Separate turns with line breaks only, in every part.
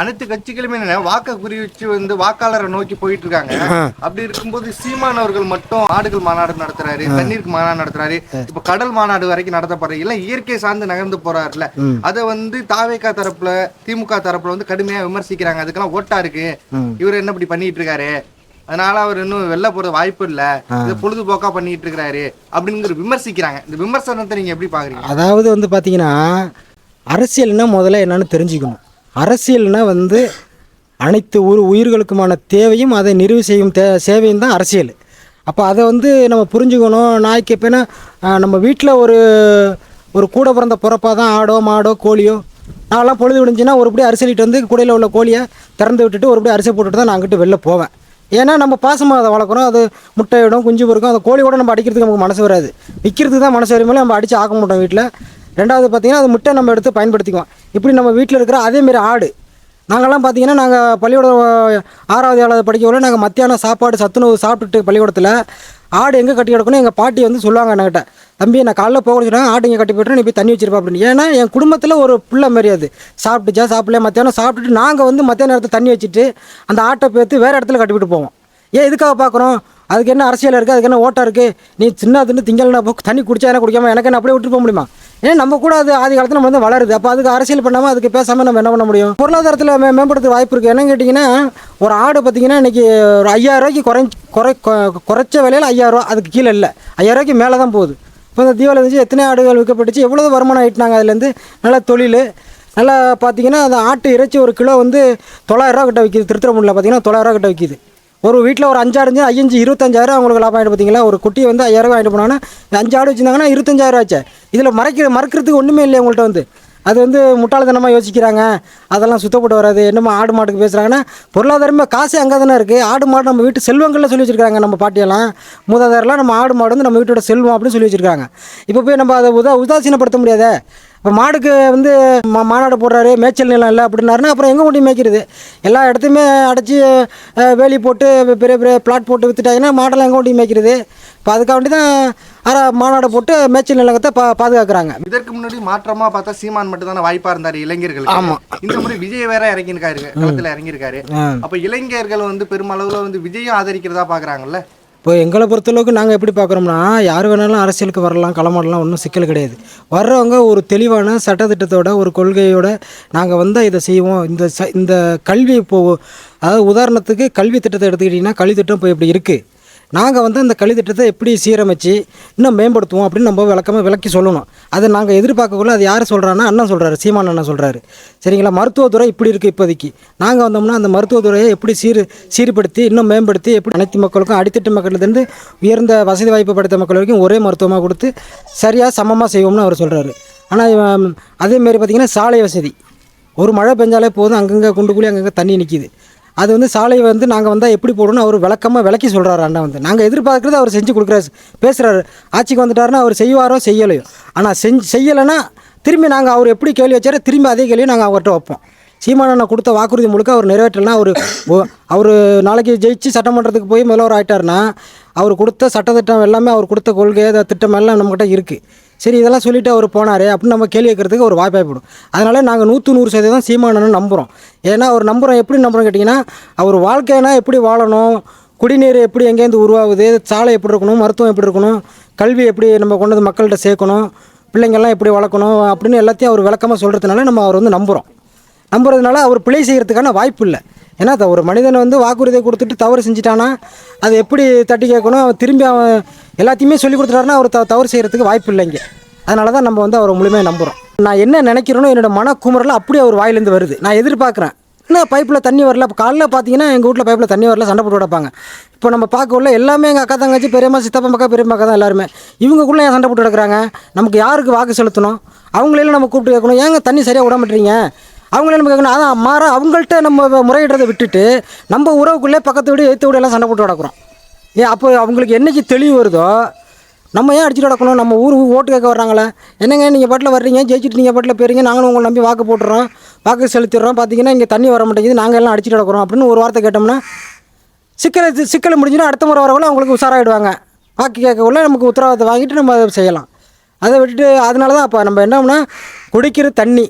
அனைத்து கட்சிகளுமே என்ன வாக்க குறிவிச்சு வந்து வாக்காளரை நோக்கி போயிட்டு இருக்காங்க அப்படி இருக்கும்போது சீமான் அவர்கள் மட்டும் ஆடுகள் மாநாடு நடத்துறாரு தண்ணீருக்கு மாநாடு நடத்துறாரு. இப்ப கடல் மாநாடு வரைக்கும் நடத்தப்படுற எல்லாம் இயற்கை சார்ந்து நகர்ந்து போறாருல அதை வந்து தாவேகா தரப்புல திமுக தரப்புல வந்து கடுமையா விமர்சிக்கிறாங்க. அதுக்கெல்லாம் ஓட்டா இருக்கு. இவர் என்ன இப்படி பண்ணிட்டு இருக்காரு அதனால அவர் இன்னும் வெளில போறது வாய்ப்பு இல்ல. இது பொழுதுபோக்கா பண்ணிட்டு இருக்காரு அப்படிங்கிற விமர்சிக்கிறாங்க. இந்த விமர்சனத்தை நீங்க எப்படி பாக்குறீங்க?
அதாவது வந்து பார்த்தீங்கன்னா அரசியல்னா முதல்ல என்னன்னு தெரிஞ்சுக்கணும். அரசியல்னால் வந்து அனைத்து உயிர் உயிர்களுக்குமான தேவையும் அதை நிறைவு செய்யும் தே சேவையும் தான் அரசியல். அப்போ அதை வந்து நம்ம புரிஞ்சுக்கணும். நாய்க்கு எப்போனா நம்ம வீட்டில் ஒரு ஒரு கூட பிறந்த பிறப்பாக தான் ஆடோ மாடோ கோழியோ நான்லாம் பொழுது விடிஞ்சுன்னா ஒருபடி அரிசலிட்டு வந்து கூடையில் உள்ள கோழியை திறந்து விட்டுட்டு ஒருபடி அரிசி போட்டுட்டு தான் நான் அங்கிட்டு வெளில போவேன். ஏன்னா நம்ம பாசமாக அதை வளர்க்குறோம் அது முட்டையிடும் குஞ்சு பொறுக்கும். அந்த கோழி கூட நம்ம அடிக்கிறதுக்கு நமக்கு மனசு வராது. விற்கிறதுக்கு தான் மனசு வரும்போது நம்ம அடித்து ஆக்க மாட்டோம் வீட்டில் ரெண்டாவது பார்த்தீங்கன்னா அது முட்டை நம்ம எடுத்து பயன்படுத்திக்குவோம். இப்படி நம்ம வீட்டில் இருக்கிற அதேமாரி ஆடு. நாங்கள்லாம் பார்த்திங்கன்னா நாங்கள் பள்ளிக்கூடம் ஆறாவது ஏழாவது படிக்கவில்லை நாங்கள் மத்தியானம் சாப்பாடு சத்துணவு சாப்பிட்டுட்டு பள்ளிக்கூடத்தில் ஆடு எங்கே கட்டி கிடக்கணும் எங்கள் பாட்டி வந்து சொல்லுவாங்க என்கிட்ட தம்பி நான் காலைல போக சொன்னாங்க ஆடு இங்கே கட்டி போய்ட்டு நீ போய் தண்ணி வச்சிருப்பா அப்படின்னு ஏன்னா என் குடும்பத்தில் ஒரு பிள்ளை மாரி அது. சாப்பிட்டுச்சா சாப்பிடல மத்தியானம் சாப்பிட்டுட்டு நாங்கள் வந்து மத்தியான நேரத்தில் தண்ணி வச்சுட்டு அந்த ஆட்டை பேர்த்து வேறு இடத்துல கட்டிவிட்டு போவோம். ஏன் எதுக்காக பார்க்குறோம்? அதுக்கு என்ன அரசியல் இருக்குது அதுக்கு என்ன ஓட்டம் இருக்குது நீ சின்ன தின்னு திங்கள்னா போ தண்ணி குடிச்சா என்ன குடிக்காம எனக்கு என்ன அப்படியே விட்டுட்டு போக முடியுமா? ஏன்னா நம்ம கூட அது ஆதி காலத்தில் நம்ம வந்து வளருது. அப்போ அதுக்கு அரசியல் பண்ணாமல் அதுக்கு பேசாமல் நம்ம என்ன பண்ண முடியும்? பொருளாதாரத்தில் மே மேம்படுத்த வாய்ப்பு இருக்குது என்னன்னு கேட்டிங்கன்னா ஒரு ஆடு பார்த்தீங்கன்னா இன்றைக்கி ஒரு ஐயாயிரரூவாய்க்கு குறைஞ்ச குறை கொ- குறைச்ச விலையில் ஐயாயிரரூவா அதுக்கு கீழே இல்லை. ஐயாயிரரூவாய்க்கு மேலே தான் போகுது. இப்போ இந்த தீபாவளி இருந்துச்சு எத்தனை ஆடுகள் விற்கப்பட்டுச்சு எவ்வளோ வருமானம் ஆகிட்டாங்க அதுலேருந்து நல்ல தொழில். நல்லா பார்த்தீங்கன்னா அந்த ஆட்டு இறைச்சி ஒரு கிலோ வந்து தொள்ளாயிரரூவா கிட்ட விற்கிது திருத்துறைப்பூண்டில் பார்த்தீங்கன்னா தொள்ளாயிரரூவா கிட்ட விற்கிது ஒரு வீட்டில் ஒரு அஞ்சாறு அஞ்சு ஐயஞ்சு இருபத்தஞ்சாயிரம் அவங்களுக்கு லாபம் ஆகிட்டு பார்த்தீங்களா ஒரு குட்டியை வந்து ஐயாயிரம் வாங்கிட்டு போனாங்கன்னா அஞ்சு ஆடு வச்சுருந்தாங்கன்னா இருபத்தஞ்சாயிரம் ஆச்சு. இதில் மறைக்கிற மறக்கிறதுக்கு ஒன்றுமே இல்லை உங்கள்கிட்ட வந்து. அது வந்து முட்டாள்தனமாக யோசிக்கிறாங்க. அதெல்லாம் சுத்தப்பட்டு வராது. என்னமோ ஆடு மாட்டுக்கு பேசுகிறாங்கன்னா பொருளாதாரமே காசு அங்கே தானே இருக்குது ஆடு மாடு நம்ம வீட்டு செல்வங்களில் சொல்லி வச்சுருக்காங்க நம்ம பாட்டியெல்லாம். மூதாதாரெலாம் நம்ம ஆடு மாடு வந்து நம்ம வீட்டோட செல்வம் அப்படின்னு சொல்லி வச்சுருக்காங்க. இப்போ போய் நம்ம அதை உதா உதாசீனப்படுத்த முடியாதே? இப்போ மாடுக்கு வந்து மா மாநாடு போடுறாரு மேய்ச்சல் நிலம் இல்லை அப்படின்னாருன்னா அப்புறம் எங்கே கொண்டு மேய்க்கிறது? எல்லா இடத்தையுமே அடைச்சி வேலி போட்டு பெரிய பெரிய பிளாட் போட்டு வித்துட்டாங்கன்னா மாடெல்லாம் எங்கே கொண்டு மேய்க்கிறது? இப்போ அதுக்காக வேண்டி தான் அற மாநாடு போட்டு மேய்ச்சல் நிலங்கத்தை பா பாதுகாக்கிறாங்க.
இதற்கு முன்னாடி மாற்றமா பார்த்தா சீமான் மட்டும் தானே வாய்ப்பா இருந்தாரு இளைஞர்களுக்கு.
ஆமா.
இந்த முறை விஜய் வேற இறங்கியிருக்காரு களத்துல இறங்கியிருக்காரு. அப்ப இளைஞர்கள் வந்து பெருமளவுல வந்து விஜயும் ஆதரிக்கிறதா பாக்குறாங்கல்ல?
இப்போ எங்களை பொறுத்தளவுக்கு நாங்கள் எப்படி பார்க்குறோம்னா யார் வேணாலும் அரசியலுக்கு வரலாம் களமாடலாம் ஒன்றும் சிக்கல் கிடையாது. வர்றவங்க ஒரு தெளிவான சட்டத்திட்டத்தோட ஒரு கொள்கையோட நாங்கள் வந்தால் இதை செய்வோம். இந்த ச இந்த கல்வி இப்போது அதாவது உதாரணத்துக்கு கல்வி திட்டத்தை எடுத்துக்கிட்டிங்கன்னா கல்வி திட்டம் இப்போ இப்படி இருக்குது நாங்கள் வந்து அந்த கழித்திட்டத்தை எப்படி சீரமைச்சு இன்னும் மேம்படுத்துவோம் அப்படின்னு நம்ம விளக்கமாக விளக்கி சொல்லணும். அதை நாங்கள் எதிர்பார்க்கக்குள்ள அது யார் சொல்கிறான்னா அண்ணன் சொல்கிறாரு சீமான் அண்ணன் சொல்கிறாரு சரிங்களா? மருத்துவத்துறை இப்படி இருக்குது இப்போதைக்கு. நாங்கள் வந்தோம்னா அந்த மருத்துவத்துறையை எப்படி சீர் சீர்படுத்தி இன்னும் மேம்படுத்தி எப்படி அனைத்து மக்களுக்கும் அடித்தட்டு மக்கள்லேருந்து உயர்ந்த வசதி வாய்ப்பு படைத்த மக்கள் வரைக்கும் ஒரே மருத்துவமாக கொடுத்து சரியாக சமமாக செய்வோம்னு அவர் சொல்கிறாரு ஆனால் அதேமாரி பார்த்திங்கன்னா சாலை வசதி. ஒரு மழை பெஞ்சாலே போதும் அங்கங்கே குண்டு குழி அங்கங்கே தண்ணி நிற்கிது அது வந்து சாலை வந்து நாங்கள் வந்தால் எப்படி போடணும்னு அவர் விளக்கமாக விளக்கி சொல்கிறாரு அண்ணா வந்து. நாங்கள் எதிர்பார்க்குறது அவர் செஞ்சு கொடுக்குறாரு பேசுகிறாரு ஆட்சிக்கு வந்துட்டாருன்னா அவர் செய்வாரோ செய்யலையோ. ஆனால் செஞ்சு செய்யலைன்னா திரும்பி நாங்கள் அவர் எப்படி கேள்வி வச்சாரோ திரும்பி அதே கேள்வியை நாங்கள் அவர்கிட்ட வைப்போம். சீமானண்ணா கொடுத்த வாக்குறுதி முழுக்க அவர் நிறைவேற்றலைன்னா அவர் அவர் நாளைக்கு ஜெயிச்சு சட்டமன்றத்துக்கு போய் முதல்வர் ஆகிட்டாருன்னா அவர் கொடுத்த சட்டத்திட்டம் எல்லாமே அவர் கொடுத்த கொள்கை திட்டம் எல்லாம் நம்மக்கிட்ட இருக்குது சரி இதெல்லாம் சொல்லிவிட்டு அவர் போனார். அப்படின்னு நம்ம கேள்வி கேட்கறதுக்கு ஒரு வாய்ப்பாகிவிடும் அதனால் நாங்கள் நூற்று நூறு சதவீதம் சீமானன்னு நம்புகிறோம் ஏன்னா அவர் நம்புகிறோம் எப்படி நம்புகிறோம் கேட்டிங்கன்னா அவர் வாழ்க்கைனா எப்படி வாழணும் குடிநீர் எப்படி எங்கேருந்து உருவாகுது சாலை எப்படி இருக்கணும் மருத்துவம் எப்படி இருக்கணும் கல்வி எப்படி நம்ம கொண்டு வந்து மக்கள்கிட்ட சேர்க்கணும் பிள்ளைங்கள்லாம் எப்படி வளர்க்கணும் அப்படின்னு எல்லாத்தையும் அவர் விளக்கமாக சொல்கிறதுனால நம்ம அவர் வந்து நம்புகிறோம் நம்புறதுனால அவர் பிழை செய்கிறதுக்கான வாய்ப்பு இல்லை. ஏன்னா த- ஒரு மனிதனை வந்து வாக்குறுதியை கொடுத்துட்டு தவறு செஞ்சிட்டானா அதை எப்படி தட்டி கேட்கணும் அவன் திரும்பி அவன் எல்லாத்தையுமே சொல்லி கொடுத்துட்டாருன்னா அவர் த தவறு செய்கிறதுக்கு வாய்ப்பு இல்லைங்க. அதனால தான் நம்ம வந்து அவரை முழுமையாக நம்புகிறோம் நான் என்ன நினைக்கிறேனோ என்னோடய மனக்குமரில் அப்படியே அவர் வாயிலேருந்து வருது. நான் எதிர்பார்க்குறேன். என்ன பைப்பில் தண்ணி வரல? இப்போ காலைல பார்த்தீங்கன்னா எங்கள் வீட்டில் பைப்பில் தண்ணி வரல சண்டை போட்டு கிடப்பாங்க இப்போ நம்ம பார்க்க உள்ள எல்லாமே எங்கள் அக்கா தங்கச்சி பெரியம்மா சித்தப்பா மக்கா பெரியம்மா அக்கா தான் எல்லாருமே. இவங்கக்குள்ளே ஏன் சண்டை போட்டு கிடக்குறாங்க? நமக்கு யாருக்கு வாக்கு செலுத்தணும்? அவங்களெல்லாம் நம்ம கூப்பிட்டு கேட்கணும். ஏங்க தண்ணி சரியாக விட மாட்டீங்க அவங்களே நம்ம கேட்கணும். அதான் மாற அவங்கள்ட்ட நம்ம முறையிடுறதை விட்டுட்டு நம்ம உறவுக்குள்ளே பக்கத்து வீடு எய்த்து வீடு எல்லாம் சண்டை போட்டு கிடக்குறோம். ஏன் அப்போ அவங்களுக்கு என்னைக்கு தெளிவு வருதோ நம்ம ஏன் அடிச்சுட்டு நடக்கணும்? நம்ம ஊர் ஓட்டு கேட்க வர்றாங்களே. என்னங்க நீங்கள் பாட்டில் வர்றீங்க ஜெயிச்சுட்டு நீங்கள் பாட்டில் போயிருங்க நாங்களும் உங்களை நம்பி வாக்கு போட்டுறோம் வாக்கு செலுத்திடுறோம். பார்த்தீங்கன்னா இங்கே தண்ணி வர மாட்டேங்குது நாங்கள் எல்லாம் அடிச்சுட்டு நடக்கிறோம் அப்படின்னு ஒரு வார்த்தை கேட்டோம்னா சிக்கல் சிக்கல் முடிஞ்சுன்னா அடுத்த முறை வரவங்களும் அவங்களுக்கு உஷாராயிடுவாங்க. வாக்கு கேட்கக்குள்ள நமக்கு உத்தரவாதத்தை வாங்கிட்டு நம்ம அதை செய்யலாம். அதை விட்டுட்டு அதனால தான் அப்போ நம்ம என்னம்னா குடிக்கிற தண்ணி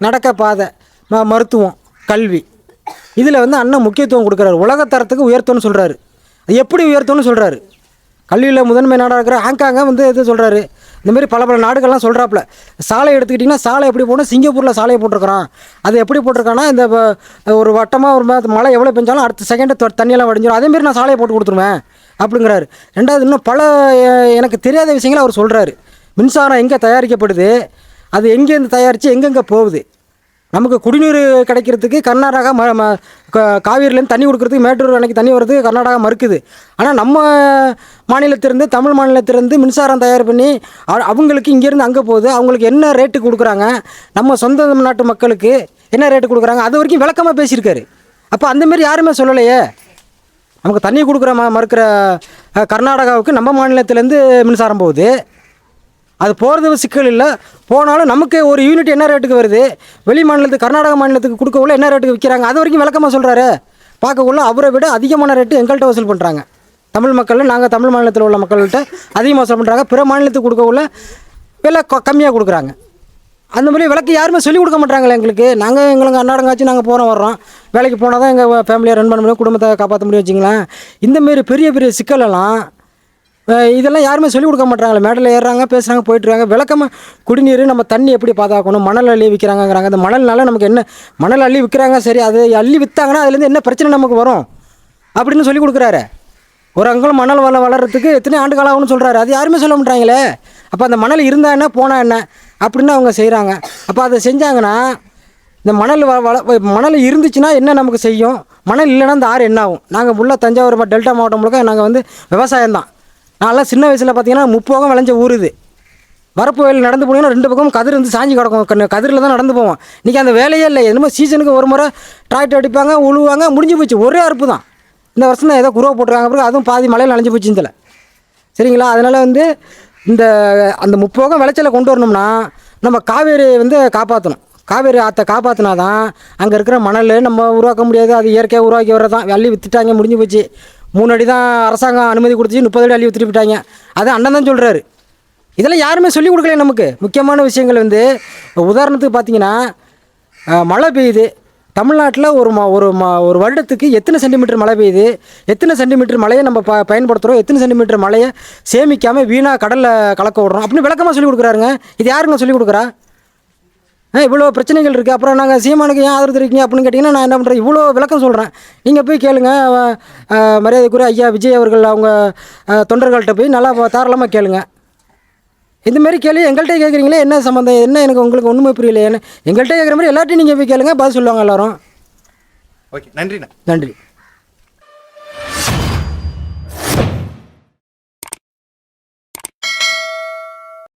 நடக்க பாதை ம மருத்துவம் கல்வி இதில் வந்து அண்ணன் முக்கியத்துவம் கொடுக்குறாரு. உலகத்தரத்துக்கு உயர்த்தணும்னு சொல்கிறாரு அது எப்படி உயர்த்தணும்னு சொல்கிறாரு கல்வியில் முதன்மை நாடாக இருக்கிற ஹாங்காங்க வந்து இது சொல்கிறாரு இந்த மாதிரி பல பல நாடுகள்லாம் சொல்கிறாப்புல சாலை எடுத்துக்கிட்டிங்கன்னா சாலை எப்படி போகணும்? சிங்கப்பூரில் சாலையை போட்டிருக்கிறான். அது எப்படி போட்டிருக்கான்னா இந்த ஒரு வட்டமாக ஒரு மழை எவ்வளோ பெஞ்சாலும் அடுத்த செகண்டை தண்ணியெல்லாம் வடிஞ்சிடும் அதேமாரி நான் சாலையை போட்டு கொடுத்துருவேன் அப்படிங்கிறாரு. ரெண்டாவது இன்னும் பல எனக்கு தெரியாத விஷயங்களை அவர் சொல்கிறாரு மின்சாரம் எங்கே தயாரிக்கப்படுது? அது எங்கேருந்து தயாரித்து எங்கெங்கே போகுது? நமக்கு குடிநீர் கிடைக்கிறதுக்கு கர்நாடகா ம ம கா- தண்ணி கொடுக்குறதுக்கு மேட்டூர் அணைக்கு தண்ணி வர்றதுக்கு கர்நாடகா மறுக்குது. ஆனால் நம்ம மாநிலத்திலேருந்து தமிழ் மாநிலத்திலேருந்து மின்சாரம் தயார் பண்ணி அவங்களுக்கு இங்கேருந்து அங்கே போகுது. அவங்களுக்கு என்ன ரேட்டு கொடுக்குறாங்க? நம்ம சொந்த நாட்டு மக்களுக்கு என்ன ரேட்டு கொடுக்குறாங்க? அது வரைக்கும் விளக்கமாக பேசியிருக்காரு. அப்போ அந்தமாரி யாருமே சொல்லலையே? நமக்கு தண்ணி கொடுக்குற ம மறுக்கிற கர்நாடகாவுக்கு நம்ம மாநிலத்திலேருந்து மின்சாரம் போகுது. அது போகிறது சிக்கல் இல்லை. போனாலும் நமக்கு ஒரு யூனிட் என்ன ரேட்டுக்கு வருது? வெளி மாநிலத்துக்கு கர்நாடக மாநிலத்துக்கு கொடுக்கக்குள்ள என்ன ரேட்டுக்கு விற்கிறாங்க அது வரைக்கும் விளக்கமாக சொல்கிறாரு பார்க்கக்குள்ள அவரை விட அதிகமான ரேட்டு எங்கள்கிட்ட வசூல் பண்ணுறாங்க தமிழ் மக்கள் நாங்கள் தமிழ் மாநிலத்தில் உள்ள மக்கள்கிட்ட அதிகமாக வசூல் பண்ணுறாங்க பிற மாநிலத்துக்கு கொடுக்கக்குள்ள விலை கம்மியாக கொடுக்குறாங்க. அந்த மாதிரி விளக்கு யாருமே சொல்லிக் கொடுக்க மாட்டாங்களே எங்களுக்கு. நாங்கள் எங்களுக்கு அன்னாடங்காச்சும் நாங்கள் போகிறோம் வர்றோம். வேலைக்கு போனால் தான் எங்கள் ஃபேமிலியை ரன் பண்ண முடியும் குடும்பத்தை காப்பாற்ற முடியும் வச்சிங்களேன் இந்தமாரி பெரிய பெரிய சிக்கலெல்லாம் இதெல்லாம் யாருமே சொல்லிக் கொடுக்க மாட்டாங்களே மேடையில் ஏறுறாங்க பேசுகிறாங்க போயிட்டுருக்காங்க. விளக்கமாக குடிநீர் நம்ம தண்ணி எப்படி பாதுகாக்கணும்? மணல் அள்ளி விற்கிறாங்கங்கிறாங்க அந்த மணல்னால நமக்கு என்ன மணல் அள்ளி விற்கிறாங்க சரி அது அள்ளி விற்றாங்கன்னா அதுலேருந்து என்ன பிரச்சனை நமக்கு வரும்? அப்படின்னு சொல்லி கொடுக்குறாரு. ஒரு அங்குலம் மணல் வள வளர்கிறதுக்கு எத்தனை ஆண்டு காலம் ஆகும்னு சொல்கிறாரு அது யாருமே சொல்ல மாட்டாங்களே அப்போ அந்த மணல் இருந்தா என்ன போனால் என்ன? அப்படின்னு அவங்க செய்கிறாங்க அப்போ அதை செஞ்சாங்கன்னா இந்த மணல் வ வள மணல் இருந்துச்சுன்னா என்ன நமக்கு செய்யும்? மணல் இல்லைன்னா இந்த ஆறு என்ன ஆகும் நாங்கள் உள்ள தஞ்சாவூர் டெல்டா மாவட்டம் முழுக்க நாங்கள் வந்து விவசாயம் தான் நான்லாம் சின்ன வயசில் பார்த்தீங்கன்னா முப்போகம் விளைஞ்ச ஊர் இது. வரப்பு வயல் நடந்து போனீங்கன்னா ரெண்டு பக்கம் கதிர் வந்து சாஞ்சி கிடக்கும். கண்ணு கதிரில் தான் நடந்து போவோம். இன்றைக்கி அந்த வேலையே இல்லை. என்னமோ சீசனுக்கு ஒரு முறை டிராக்டர் அடிப்பாங்க உழுவாங்க முடிஞ்சு போச்சு. ஒரே அறுப்பு தான். இந்த வருஷம் தான் ஏதோ குருவை போட்டிருக்காங்க பிறகு அதுவும் பாதி மலையில் நனைஞ்சு போச்சு இதில். சரிங்களா? அதனால் வந்து இந்த அந்த முப்போகம் விளைச்சலை கொண்டு வரணும்னா நம்ம காவேரி வந்து காப்பாற்றணும் காவேரி ஆற்றை காப்பாற்றினா தான் அங்கே இருக்கிற மணல் நம்ம உருவாக்க முடியாது. அது இயற்கையாக உருவாக்கி வர்றதான் தான் அள்ளி வித்துட்டாங்க முடிஞ்சு போச்சு. மூணு அடி தான் அரசாங்கம் அனுமதி கொடுத்துச்சு முப்பது அடி அள்ளி வித்துட்டு அது அண்ணன் தான் சொல்கிறாரு இதெல்லாம் யாருமே சொல்லிக் கொடுக்கல நமக்கு. முக்கியமான விஷயங்கள் வந்து உதாரணத்துக்கு பார்த்தீங்கன்னா மழை பெய்யுது. தமிழ்நாட்டில் ஒரு ம ஒரு ம ஒரு வருடத்துக்கு எத்தனை சென்டிமீட்டர் மழை பெய்யுது? எத்தனை சென்டிமீட்டர் மழையை நம்ம ப பயன்படுத்துகிறோம் எத்தனை சென்டிமீட்டர் மழையை சேமிக்காமல் வீணாக கடலில் கலக்க விடுறோம்? அப்படின்னு விளக்கமாக சொல்லிக் கொடுக்குறாருங்க. இது யாருங்க சொல்லிக் கொடுக்குறா? இவ்வளோ பிரச்சனைகள் இருக்குது அப்புறம் நாங்கள் சீமானுக்கு ஏன் ஆதரவு தெரிவிக்கீங்க? அப்படின்னு கேட்டிங்கன்னா நான் என்ன பண்ணுறேன் இவ்வளோ விளக்கம் சொல்கிறேன் நீங்கள் போய் கேளுங்க. அஹ், அஹ், மரியாதைக்குரிய ஐயா விஜய் அவர்கள் அவங்க அஹ், தொண்டர்கள்ட்ட போய் நல்லா தாராளமாக கேளுங்க. இந்த மாதிரி கேள்வி எங்கள்கிட்ட கேட்குறீங்களே என்ன சம்மந்தம் என்ன எனக்கு உங்களுக்கு ஒன்றுமே புரியல. எங்கள்கிட்ட கேட்குற மாதிரி எல்லார்ட்டையும் நீங்கள் போய் கேளுங்க. பதில் சொல்லுவாங்க எல்லாரும்.
ஓகே நன்றிண்ணா.
நன்றி.